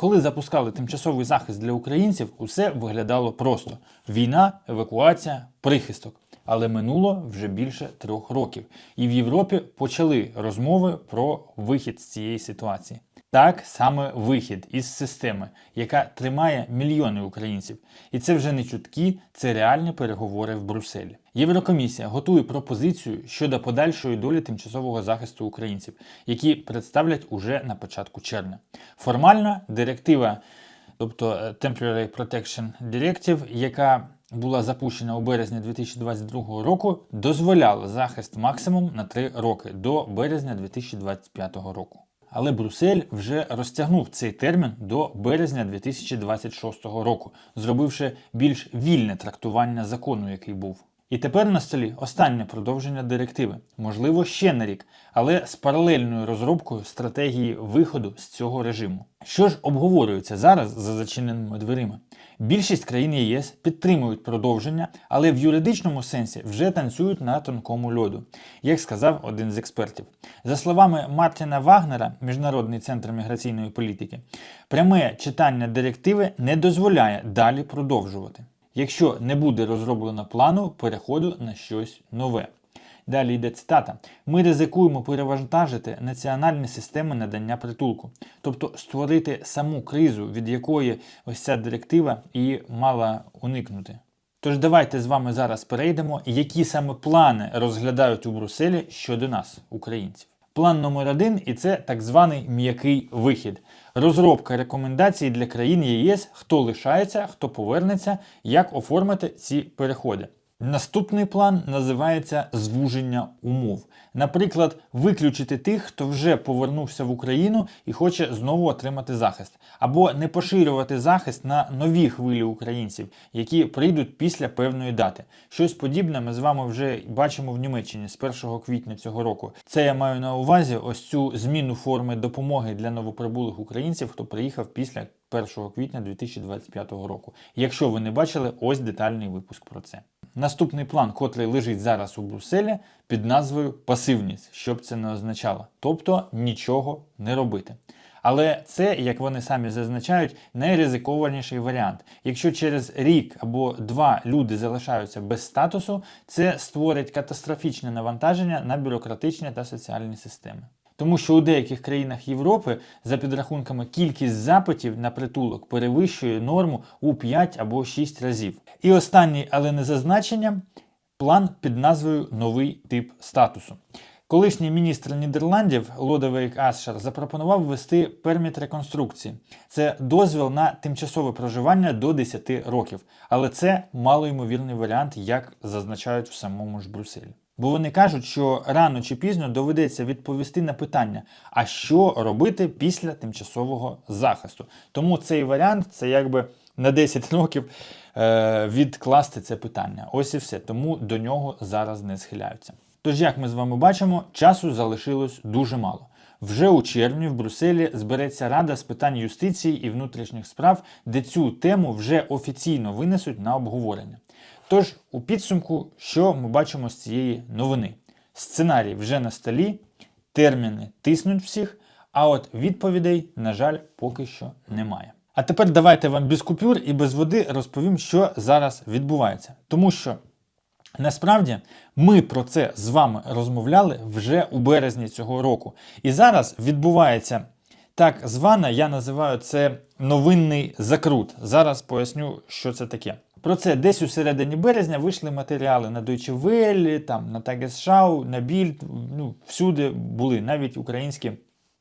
Коли запускали тимчасовий захист для українців, усе виглядало просто: війна, евакуація, прихисток. Але минуло вже більше трьох років, і в Європі почали розмови про вихід з цієї ситуації. Так саме вихід із системи, яка тримає мільйони українців. І це вже не чутки, це реальні переговори в Брюсселі. Єврокомісія готує пропозицію щодо подальшої долі тимчасового захисту українців, які представлять уже на початку червня. Формально директива, тобто е, Temporary Protection Directive, яка була запущена у березні 2022 року, дозволяла захист максимум на 3 роки до березня 2025 року. Але Брюссель вже розтягнув цей термін до березня 2026 року, зробивши більш вільне трактування закону, який був. І тепер на столі останнє продовження директиви, можливо, ще на рік, але з паралельною розробкою стратегії виходу з цього режиму. Що ж обговорюється зараз за зачиненими дверима? Більшість країн ЄС підтримують продовження, але в юридичному сенсі вже танцюють на тонкому льоду, як сказав один з експертів. За словами Мартіна Вагнера, Міжнародний центр міграційної політики, пряме читання директиви не дозволяє далі продовжувати, якщо не буде розроблено плану переходу на щось нове. Далі йде цитата: ми ризикуємо перевантажити національні системи надання притулку, тобто створити саму кризу, від якої ось ця директива і мала уникнути. Тож давайте з вами зараз перейдемо, які саме плани розглядають у Брюсселі щодо нас, українців. План номер один і це так званий м'який вихід. Розробка рекомендацій для країн ЄС, хто лишається, хто повернеться, як оформити ці переходи. Наступний план називається звуження умов. Наприклад, виключити тих, хто вже повернувся в Україну і хоче знову отримати захист, або не поширювати захист на нові хвилі українців, які прийдуть після певної дати. Щось подібне ми з вами вже бачимо в Німеччині з 1 квітня цього року. Це я маю на увазі ось цю зміну форми допомоги для новоприбулих українців, хто приїхав після 1 квітня 2025 року. Якщо ви не бачили, ось детальний випуск про це. Наступний план, котрий лежить зараз у Брюсселі, під назвою пасивність, що б це не означало, тобто нічого не робити. Але це, як вони самі зазначають, найризикованіший варіант. Якщо через рік або два люди залишаються без статусу, це створить катастрофічне навантаження на бюрократичні та соціальні системи. Тому що у деяких країнах Європи, за підрахунками, кількість запитів на притулок перевищує норму у 5 або 6 разів. І останній, але не зазначення, план під назвою Новий тип статусу. Колишній міністр Нідерландів Лодовейк Асшер запропонував ввести перміт реконструкції. Це дозвіл на тимчасове проживання до 10 років, але це малоймовірний варіант, як зазначають в самому ж Брюсселі. Бо вони кажуть, що рано чи пізно доведеться відповісти на питання, а що робити після тимчасового захисту. Тому цей варіант це якби на 10 років е, відкласти це питання. Ось і все. Тому до нього зараз не схиляються. Тож, як ми з вами бачимо, часу залишилось дуже мало. Вже у червні в Брюсселі збереться Рада з питань юстиції і внутрішніх справ, де цю тему вже офіційно винесуть на обговорення. Тож, у підсумку, що ми бачимо з цієї новини? Сценарій вже на столі, терміни тиснуть всіх, а от відповідей, на жаль, поки що немає. А тепер давайте вам без купюр і без води розповім, що зараз відбувається. Тому що насправді ми про це з вами розмовляли вже у березні цього року. І зараз відбувається так звана, я називаю це новинний закрут. Зараз поясню, що це таке. Про це десь у середині березня вийшли матеріали на Deutsche Welle, там, на Tagesschau, на Bild, ну, всюди були, навіть українські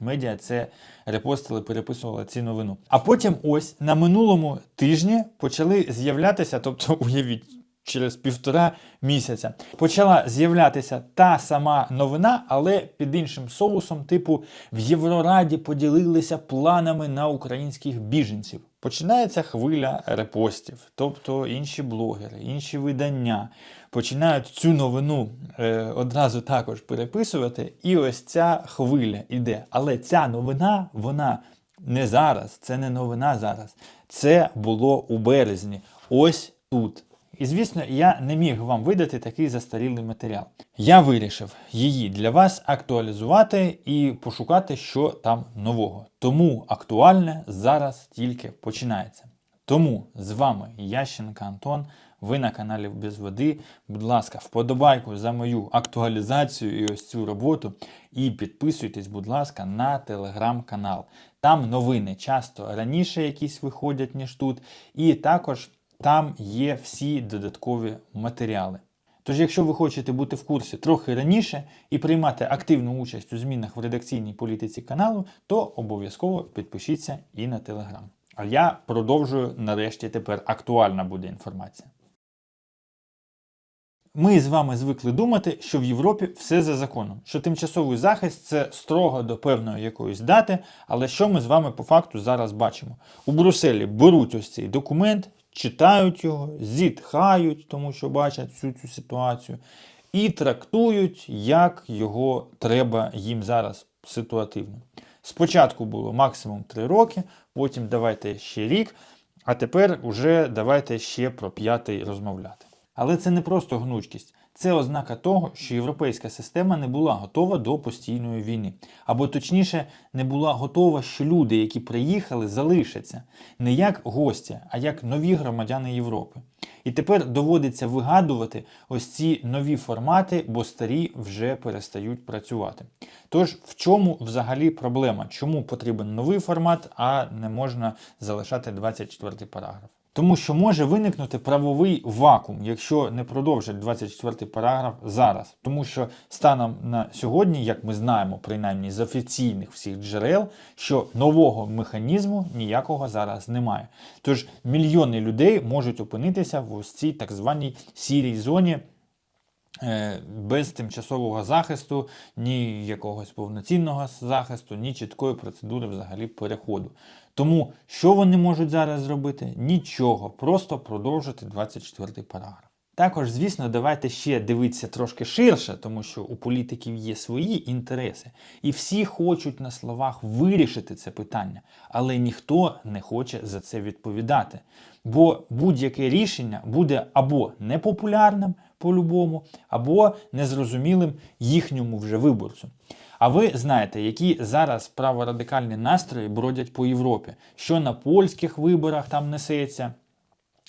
медіа це репостили, переписували ці новину. А потім ось на минулому тижні почали з'являтися, тобто уявіть, через півтора місяця почала з'являтися та сама новина, але під іншим соусом, типу в Єврораді поділилися планами на українських біженців. Починається хвиля репостів, тобто інші блогери, інші видання починають цю новину е, одразу також переписувати, і ось ця хвиля іде. Але ця новина, вона не зараз, це не новина зараз. Це було у березні. Ось тут. І звісно, я не міг вам видати такий застарілий матеріал. Я вирішив її для вас актуалізувати і пошукати, що там нового. Тому актуальне зараз тільки починається. Тому з вами Ященка Антон. Ви на каналі Без Води. Будь ласка, вподобайку за мою актуалізацію і ось цю роботу. І підписуйтесь, будь ласка, на телеграм-канал. Там новини часто раніше якісь виходять, ніж тут. І також там є всі додаткові матеріали. Тож, якщо ви хочете бути в курсі трохи раніше і приймати активну участь у змінах в редакційній політиці каналу, то обов'язково підпишіться і на телеграм. А я продовжую нарешті тепер актуальна буде інформація. Ми з вами звикли думати, що в Європі все за законом, що тимчасовий захист це строго до певної якоїсь дати. Але що ми з вами по факту зараз бачимо? У Брюсселі беруть ось цей документ, читають його, зітхають, тому що бачать всю цю ситуацію, і трактують, як його треба їм зараз ситуативно. Спочатку було максимум 3 роки, потім давайте ще рік, а тепер уже давайте ще про п'ятий розмовляти. Але це не просто гнучкість, це ознака того, що європейська система не була готова до постійної війни. Або точніше, не була готова, що люди, які приїхали, залишаться не як гості, а як нові громадяни Європи. І тепер доводиться вигадувати ось ці нові формати, бо старі вже перестають працювати. Тож, в чому взагалі проблема? Чому потрібен новий формат, а не можна залишати 24 параграф? Тому що може виникнути правовий вакуум, якщо не продовжать 24 параграф зараз. Тому що станом на сьогодні, як ми знаємо, принаймні з офіційних всіх джерел, що нового механізму ніякого зараз немає. Тож мільйони людей можуть опинитися в ось цій так званій сірій зоні. е, Без тимчасового захисту, ні якогось повноцінного захисту, ні чіткої процедури взагалі переходу. Тому що вони можуть зараз зробити? Нічого, просто продовжити 24 параграф. Також, звісно, давайте ще дивитися трошки ширше, тому що у політиків є свої інтереси, і всі хочуть на словах вирішити це питання, але ніхто не хоче за це відповідати. Бо будь-яке рішення буде або непопулярним по-любому, або незрозумілим їхньому вже виборцю. А ви знаєте, які зараз праворадикальні настрої бродять по Європі, що на польських виборах там несеться.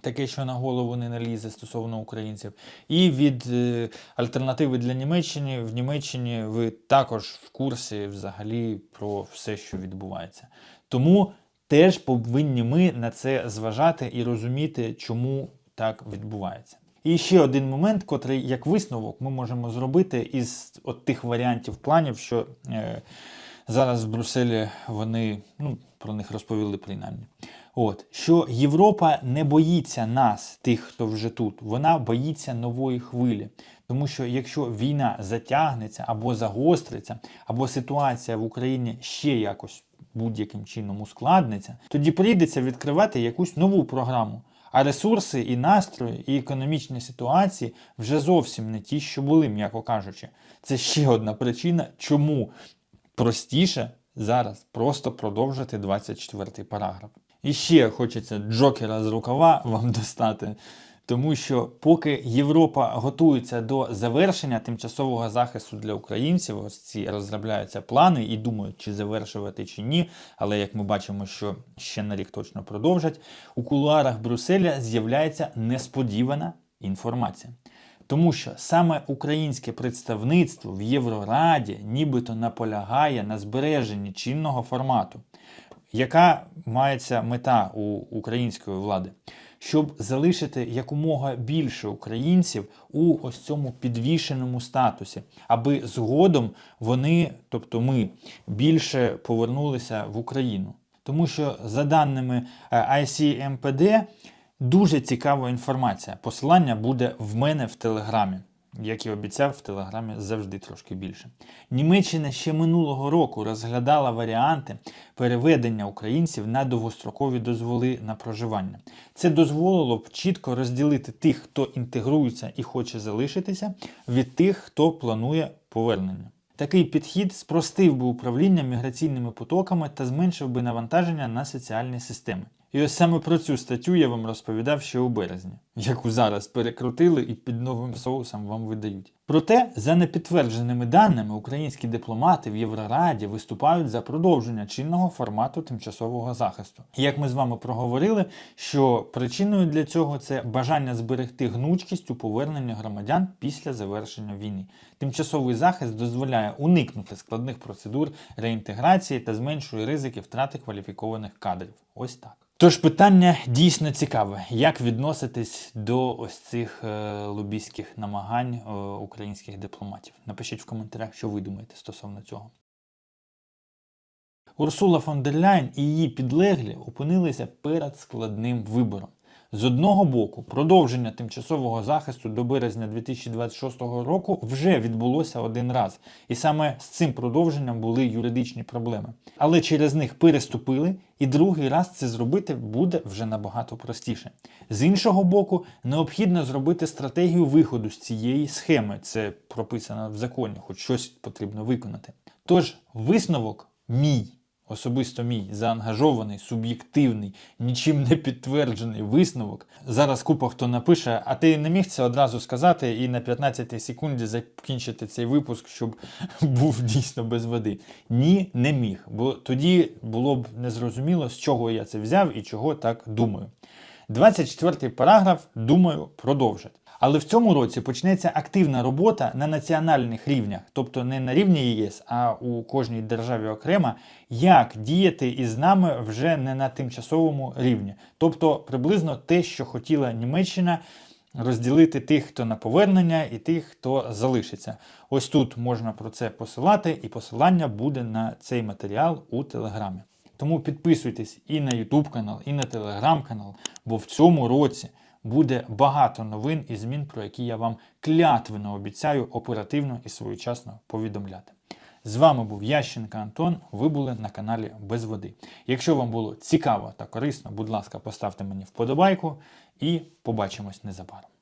Таке, що на голову не налізе стосовно українців, і від е, альтернативи для Німеччини в Німеччині ви також в курсі взагалі про все, що відбувається. Тому теж повинні ми на це зважати і розуміти, чому так відбувається. І ще один момент, котрий як висновок ми можемо зробити із от тих варіантів планів, що е, зараз в Брюсселі вони ну, про них розповіли принаймні. От що Європа не боїться нас, тих, хто вже тут, вона боїться нової хвилі. Тому що якщо війна затягнеться або загостриться, або ситуація в Україні ще якось будь-яким чином ускладниться, тоді прийдеться відкривати якусь нову програму. А ресурси і настрої, і економічні ситуації вже зовсім не ті, що були, м'яко кажучи. Це ще одна причина, чому простіше зараз просто продовжити 24 параграф. І ще хочеться Джокера з рукава вам достати. Тому що поки Європа готується до завершення тимчасового захисту для українців, ось ці розробляються плани і думають, чи завершувати, чи ні. Але як ми бачимо, що ще на рік точно продовжать, у кулуарах Брюсселя з'являється несподівана інформація. Тому що саме українське представництво в Єврораді нібито наполягає на збереженні чинного формату. Яка мається мета у української влади? Щоб залишити якомога більше українців у ось цьому підвішеному статусі, аби згодом вони, тобто ми, більше повернулися в Україну. Тому що за даними е, ICMPD, дуже цікава інформація. Посилання буде в мене в телеграмі. Як і обіцяв, в телеграмі завжди трошки більше. Німеччина ще минулого року розглядала варіанти переведення українців на довгострокові дозволи на проживання. Це дозволило б чітко розділити тих, хто інтегрується і хоче залишитися, від тих, хто планує повернення. Такий підхід спростив би управління міграційними потоками та зменшив би навантаження на соціальні системи. І ось саме про цю статтю я вам розповідав ще у березні, яку зараз перекрутили і під новим соусом вам видають. Проте, за непідтвердженими даними, українські дипломати в Єврораді виступають за продовження чинного формату тимчасового захисту. І як ми з вами проговорили, що причиною для цього це бажання зберегти гнучкість у поверненні громадян після завершення війни. Тимчасовий захист дозволяє уникнути складних процедур реінтеграції та зменшує ризики втрати кваліфікованих кадрів. Ось так. Тож питання дійсно цікаве, як відноситись до ось цих е, лобійських намагань е, українських дипломатів. Напишіть в коментарях, що ви думаєте стосовно цього. Урсула фон дер Ляйн і її підлеглі опинилися перед складним вибором. З одного боку, продовження тимчасового захисту до березня 2026 року вже відбулося один раз, і саме з цим продовженням були юридичні проблеми. Але через них переступили, і другий раз це зробити буде вже набагато простіше. З іншого боку, необхідно зробити стратегію виходу з цієї схеми. Це прописано в законі, хоч щось потрібно виконати. Тож висновок мій. Особисто мій заангажований, суб'єктивний, нічим не підтверджений висновок. Зараз купа хто напише, а ти не міг це одразу сказати і на 15 секунді закінчити цей випуск, щоб був дійсно без води. Ні, не міг, бо тоді було б незрозуміло, з чого я це взяв і чого так думаю. 24 параграф, думаю, продовжить. Але в цьому році почнеться активна робота на національних рівнях, тобто не на рівні ЄС, а у кожній державі окремо, як діяти із нами вже не на тимчасовому рівні. Тобто приблизно те, що хотіла Німеччина. Розділити тих, хто на повернення, і тих, хто залишиться. Ось тут можна про це посилати, і посилання буде на цей матеріал у Телеграмі. Тому підписуйтесь і на YouTube канал, і на Телеграм канал, бо в цьому році буде багато новин і змін, про які я вам клятвено обіцяю оперативно і своєчасно повідомляти. З вами був Ященка Антон. Ви були на каналі Без Води. Якщо вам було цікаво та корисно, будь ласка, поставте мені вподобайку і побачимось незабаром.